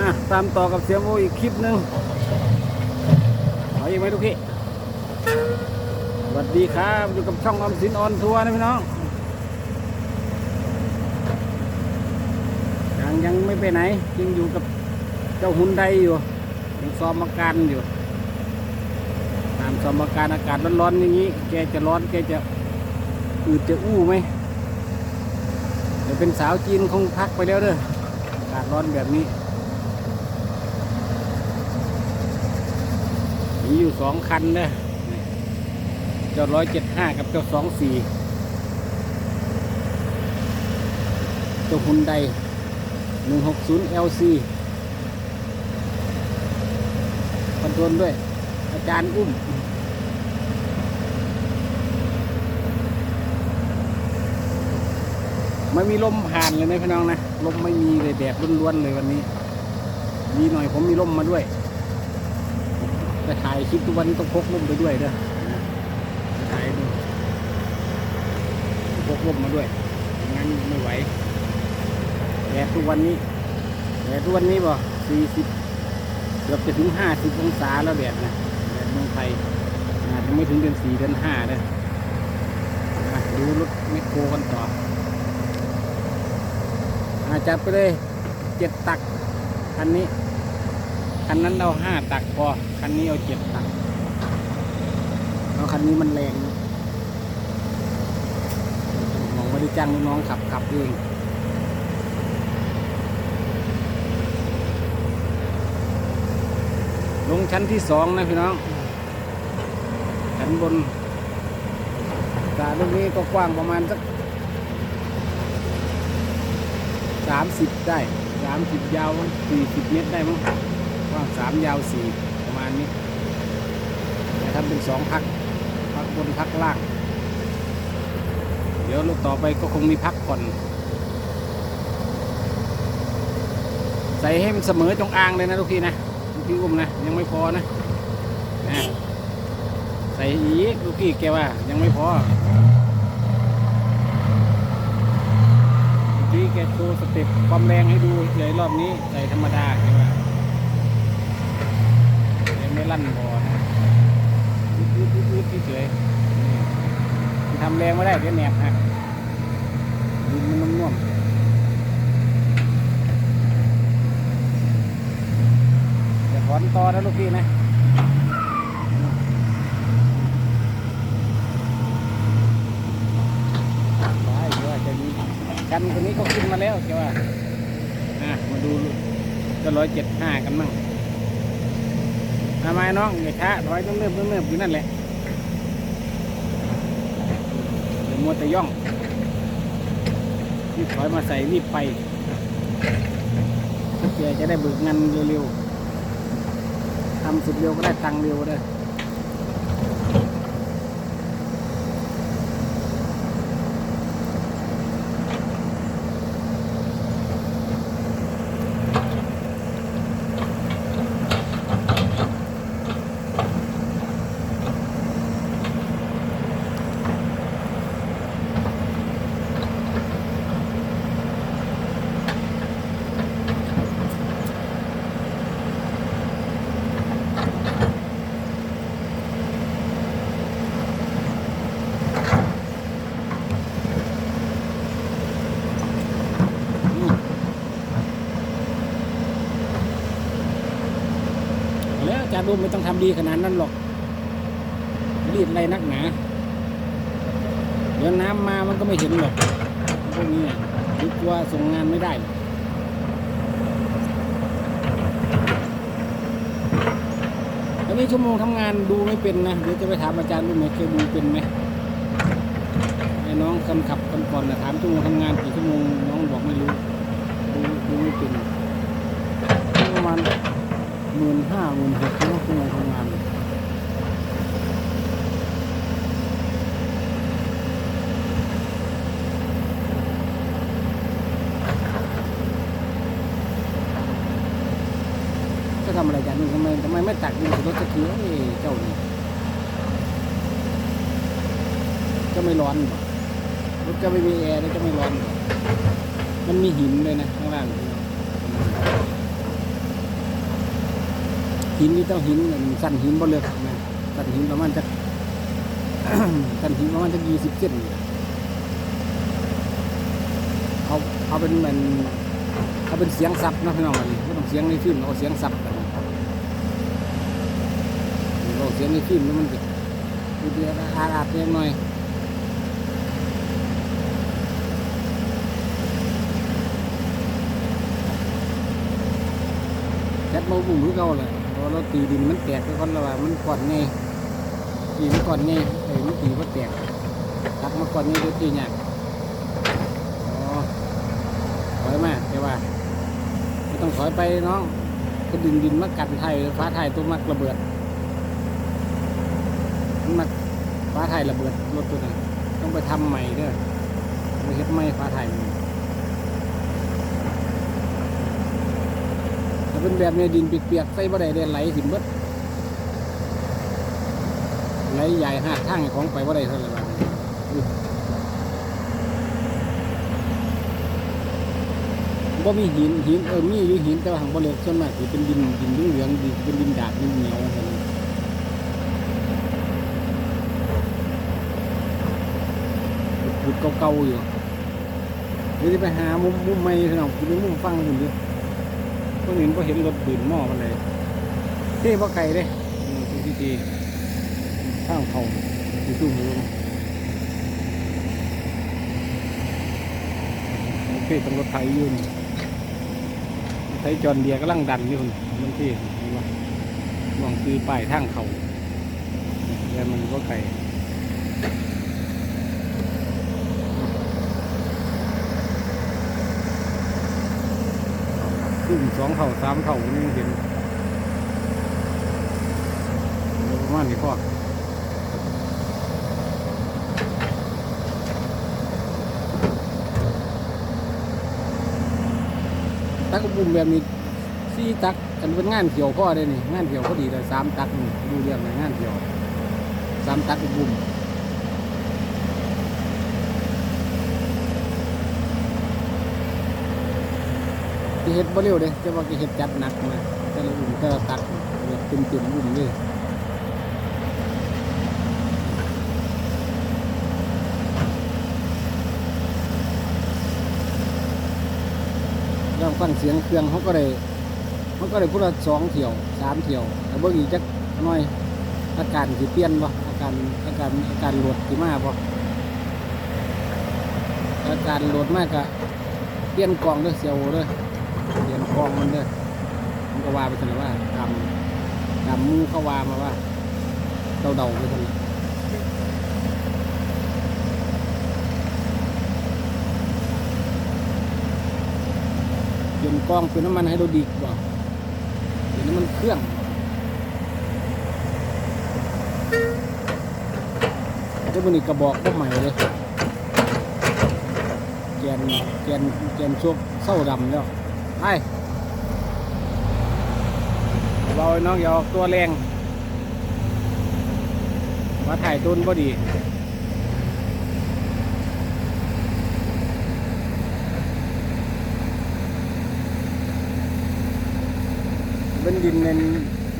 นะตามต่อกับเสียงโออีกคลิปหนึ่งเอาอีกไหมทุกพี่สวัสดีครับอยู่กับช่องออมสินออนทัวร์นะพี่น้องยังยังไม่ไปไหนยังอยู่กับเจ้าหุ่นไดอยู่ยังซ้อมอาการอยู่ตามซ้อมอาการอากาศร้อนๆอย่างนี้ แกจะร้อนแกจะอืดจะอู้ไหมเดี๋ยวเป็นสาวจีนคงพักไปแล้วเด้ออากาศร้อนแบบนี้ มีอยู่สองคันนี่เจ้าร้อยเจ็ดห้ากับเจ้าสองสี่เจ้าหุ่นได160 LC คอนโทรลด้วย อาจารย์อุ้มไม่มีลมผ่านเลยนะพี่น้องนะ ลมไม่มีเลยแดดล้วนๆเลยวันนี้ ดีหน่อยผมมีลมมาด้วย ไปถ่ายคลิปทุกวันต้องพกลมไปด้วยเด้อไปถ่ายดูพกลมมาด้วยงั้นไม่ไหวแดดทุกวันนี้แดดทุกวันนี้บ่สี่สิบเกือบจะถึงห้าสิบองศาแล้วแดดนะแดดเมืองไทยอาจจะไม่ถึงเดือนสี่เดือนห้าเลยอะดูรถแมคโครกันต่ออาจจะไปเลยเจ็ดตักคันนี้ คันนั้นเอาห้าตักพอ คันนี้เอาเจ็ดตักเพราะคันนี้มันแรงมองไม่ได้จ้างน้องขับขับเองลงชั้นที่สองนะพี่น้อง ชั้นบนสระลูกนี้ก็กว้างประมาณสักสามสิบได้สามสิบยาวสี่สิบเมตรได้มั้ง กว้าสามยาวสี่ประมาณนี้แต่ทำเป็นสองพักพักบนพักล่าง เดี๋ยวรถต่อไปก็คงมีพักผ่อน ใส่ให้มันเสมอจงอางเลยนะทุกทีนะพี่อุ้มนะยังไม่พอนะนะใส่อีกลูกพี่แกว่ายังไม่พอพี่แกโชว์สเต็ปความแรงให้ดูเลยรอบนี้ใส่ธรรมดาแกว่า ไม่ลั่นบอนะอืดอืดอืดเฉยทำแรงไม่ได้เดี๋ยวแหนบหักดินมันนุ่มๆจะถอนตอนะลูกพี่นะได้เยอาจะมีกันตัวนี้ก็ขึ้นมาแล้วเจ้าว่า อะ มาดูจะร้อยเจ็ดห้ากันมั่ง ทำไมน้องอย่าช้าถอยเนิ่มๆเนิ่มอยู่นั่นแหละเดี๋ยวมัวแต่ย่องรีบถอยมาใส่รีบไปเพื่อจะได้เบิกเงินเร็วๆทำสุดเร็วก็ได้ตังค์เร็วเลย จารย์ดูไม่ต้องทำดีขนาดนั้นหรอก รีดอะไรนักหนา เดี๋ยวน้ำมามันก็ไม่เห็นหรอกพวกนี้อะดีกว่าส่งงานไม่ได้อันนี้ชั่วโมงทำงานดูไม่เป็นนะ เดี๋ยวจะไปถามอาจารย์ดูไหมเคยดูเป็นไหมไอ้น้องคนขับคนก่อนนะถามชั่วโมงทำงานกี่ชั่วโมงน้องบอกไม่รู้ดูดูไม่เป็นประมาณ หมื่นห้าหมื่นหกชั่วโมงทำงานจะทำอะไรกันทำไมทำไมไม่ตักดินรถสักทีเอ้ยเจ้านี่จะไม่ร้อนรถจะไม่มีแอร์แล้วจะไม่ร้อน มันมีหินเลยนะข้างล่าง หินนี่ต้องหินอันสั้นหินบ่เลือกนะสั้นหินประมาณจะสั้นหินประมาณจะยี่สิบเซนนี่ล่ะเอาเอาเป็นเหมือนเอาเป็นเสียงซับนะพี่น้องอันนี้ไม่ต้องเสียงในฟิล์มเอาเสียงซับกันเราเสียงในฟิล์มแล้วมันจะดูดีอาอาดๆเล็กหน่อยแคทมาบุ้มหรือเก่าเลย พราะเราตีดินมันแตกไปคนละว่ามันก่อนไงตีมันก่อนไงเอ้มันตีมันแตกตักมาก่อนไงเดี๋ยวตีเนี่ยอ๋อถอยมาแต่ว่าไม่ต้องถอยไปน้องก็ดึงดินมากันไทยฟ้าไทยตัวมักระเบิดมันมาฟ้าไทยระเบิดรถตัวนั้นต้องไปทำใหม่เด้อไปเฮ็ดใหม่ฟ้าไทยมันถ้า เป็นแบบในดินเปียกๆใส่บ่ได้เด้ไหลสิเบิดไหลใหญ่หาทางของไปบ่ได้เท่าไหร่บาดนี้อุ๊ยบ่มีหินหินเออมีอยู่หินแต่ว่าหังบ่เลิกส่วนมากสิเป็นดินดินเหลืองดินเป็นดินดาดดินเหนียวเท่านั้นขุดเก่าๆอยู่เดี๋ยวจะไปหามุมมุมใหม่พี่น้องคือมุมฟังคุณดิเพิ่งเห็นพอเห็นรถบืนหม้อมันเลยเท่บ่ไก่เลยอืมทีทีข้างเขาที่ตู้มือโอเคต้องรถไถอยืนไถจอนเดียกำลังดันอยู่คนมันที่เห็นบ่ลองซื้อป้ายทางเขาแล้วมันก็ไก่ ขึ้นสองเท่าสามเท่านี่เห็นประมาณนี้พ่อตักบุมแบบนี้สี่ตักกันเป็นงานเกี่ยวพ่อได้นี่งานเกี่ยวพอดีเลยสามตักนี่ดูเรื่องเลยงานเกี่ยวสามตักบุม ที่เฮ็ดบ่เร็วเด้แต่ว่าที่เฮ็ดจัดหนักมาแต่ละอุ่มแต่ละตักเนี่ยเต็มเต็มๆอุ่มเลยเราฟังเสียงเครื่องเขาก็ได้เขาก็ได้พูดละสองเที่ยวสามเที่ยวแต่เบิ่งอีกจักน่อย อาการสิเปลี่ยนบ่อาการอาการอาการโหลดสิมาบ่อาการโหลดมากกะเปลี่ยนกล่องเด้วยเสียวเด้วย กองมันเด้อมันก็ว่าไปถึงว่าตามตามมูเขาว่ามาว่าเดาเดาไปถึงเปลี่ยนกองเป็นน้ำมันไฮโดรดิกบ่เป็นน้ำมันเครื่องแต่วันนี้กระบอกก็ใหม่เลยแกนแกนแกนโชกเศร้าดำแล้ว ไปเราน้องอย่าออกตัวแรง มาถ่ายต้นก็ดีเป็นดินเนน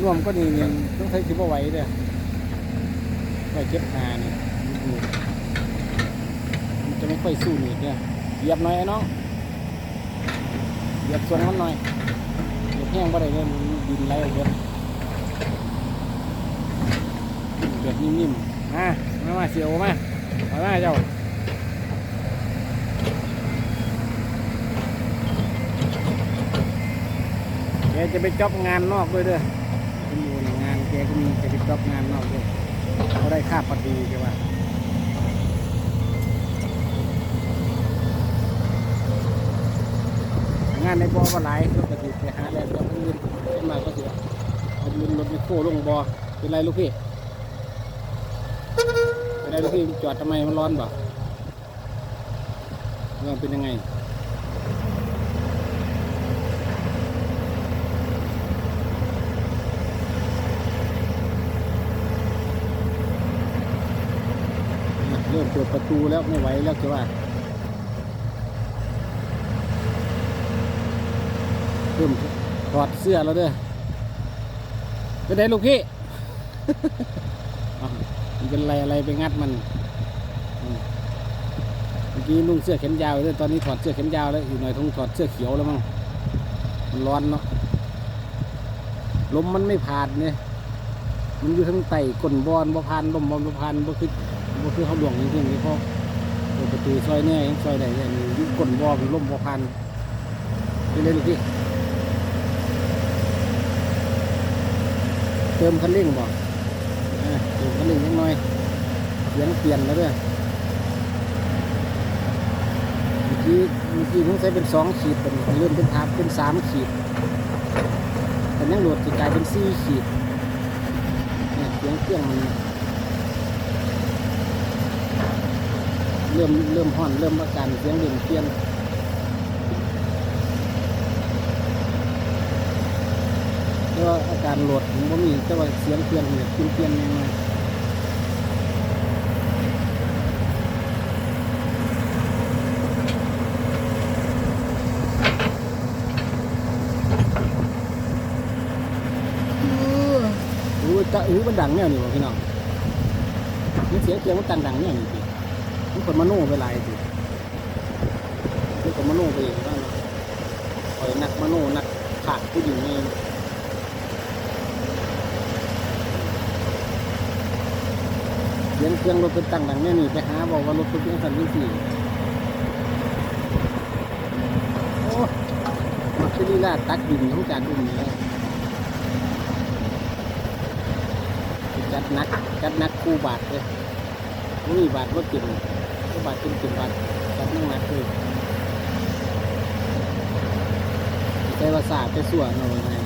น่วมก็นี่เนี่ต้องใช้ชิบเอาไว้เด้อไว้เก็บหานี่มันจะไม่ค่อยสู้หนีดเนี่ยเหยียบหน่อยไอ้น้อง เหยียบส่วนมันหน่อยเหยียบแห้งบ่ได้เลยมันดินไหลออกเยอะแบบนิ่มๆมามามาเสียวมาเอามาเจ้าแกจะไปจ็อบงานนอกด้วยเด้อคุณอยู่งานแกก็มีแกไปจ็อบงานนอกด้วยเขาได้ค่าปฏิแกว่า งานในบ่อก็หลายรถกระติไปหาแล้วก็มันยืนขึ้นมาก็เสียเอายืนรถมีโค้ลงบ่อเป็นไรลูกพี่เป็นไรลูกพี่จอดทำไมมันร้อนบ่เรื่องเป็นยังไงเริ่มเปิดประตูแล้วไม่ไหวแล้วจะว่า เริ่มถอดเสื้อแล้วเด้อไปไหนลูกพี่มันเป็นอะไรอะไรไปงัดมันเมื่อกี้นุ่งเสื้อแขนยาวเลยตอนนี้ถอดเสื้อแขนยาวแล้วอีกหน่อยต้องถอดเสื้อเขียวแล้วมั้งมันร้อนเนาะลมมันไม่ผ่านเนี่ยมันอยู่ทั้งไต่ก้นบอลบ่ผ่านลมบอลบ่ผ่านบ่คือบ่คือเขาหลวงจริงๆนี่พ่อเปิดประตูซอยแน่ยังซอยใดเนี่ยอยู่ก้นบอลลมบ่ผ่านไปเลยลูกพี่เติมคันเร่งบ่อะดูกันหนึ่งนิดหน่อยเสียงเปลี่ยนแล้วด้วยเมื่อกี้เมื่อกี้ผมใช้เป็นสองขีดเป็นเริ่มเป็นทับเป็นสามขีดแต่ยังโหลดจะกลายเป็นสี่ขีดเสียงเครื่องมันเริ่มเริ่มห่อนเริ่มอาการเสียงเริ่มเปลี่ยนแต่ ว่าอาการโหลดผมบ่มีแต่ว่าเสียงเปลี่ยนเนี่ยเปลี่ยนเพียนยังไงจะอู้มันดังแนวนี่บ่พี่น้องมันเสียงเครื่องมันดังดังแนวนี่สิมันคนมาโน่ไปหลายสิมันคนมาโน่ไปเองว่าเนาะคอยนักมาโน่นักผากผู้หญิงเอง สียงเครื่องรถเป็นตังดังแนวนี่ไปหาบอกว่ารถเป็นเพียงสันนิสี่โอ้มันคือลีลาตักดินของจานอุ้มนี่แหละจัดนักจัดนักคู่บาทเลยบ่บาทว่ากินคู่บาทกินกินบาทจัดนักหนักเลยใจว่าสาดไปส่วนเอาไง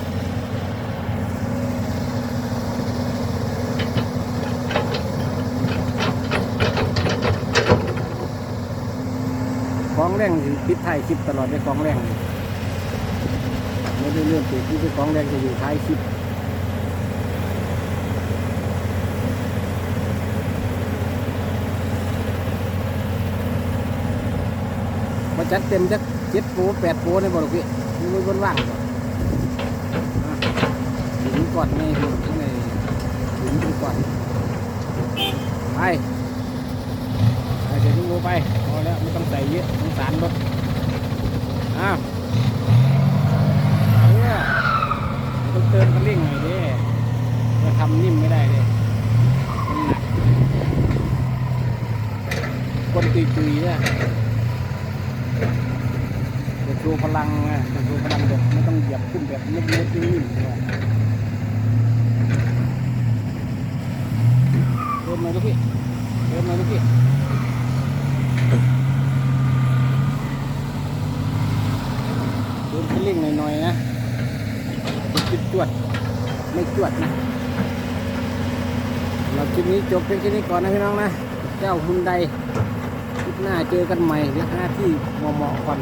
แรงสิปิดท้ายคลิปตลอดได้ของแรงไม่ได้เลื่อนปิดที่ของแรงจะอยู่ท้ายคลิปมาจัดเต็มจักเจ็ดโปแปดโปในบ่ลูกพี่มีมือบนว่างบ่อ่ถึงก่อนนี่ถึงข้างในถึงก่อนไปไปเดี๋ยวถึงโมไป เยอะสงสารรถอ้าวเนี่ยต้องเติมคันเร่งหน่อยด้จะทำนิ่มไม่ได้เลยมันหนักคนตุยๆเนี่ยจะโชว์พลังไงจะโชว์พลังแบบไม่ต้องเหยียบขึ้นแบบเล็กๆนิ่มๆเลยเดินมาลูกพี่เดินมาลูกพี่ เดินขึ้นเร่งหน่อยๆนะจุดจวดไม่จวดนะเราคลิปนี้จบเพียงแค่นี้ก่อนนะพี่น้องนะเจ้าฮุนไดคลิปหน้าเจอกันใหม่เดี๋ยวหน้าที่เหมาะๆก่อน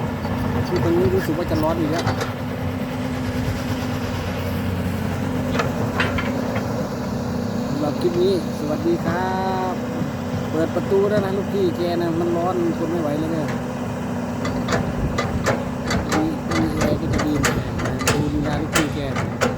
ที่ตรงนี้รู้สึกว่าจะร้อนอีกแล้วสำหรับคลิปนี้สวัสดีครับ เปิดประตูแล้วนะลูกพี่แกนะมันร้อนทนไม่ไหวแล้วเนี่ย Yang.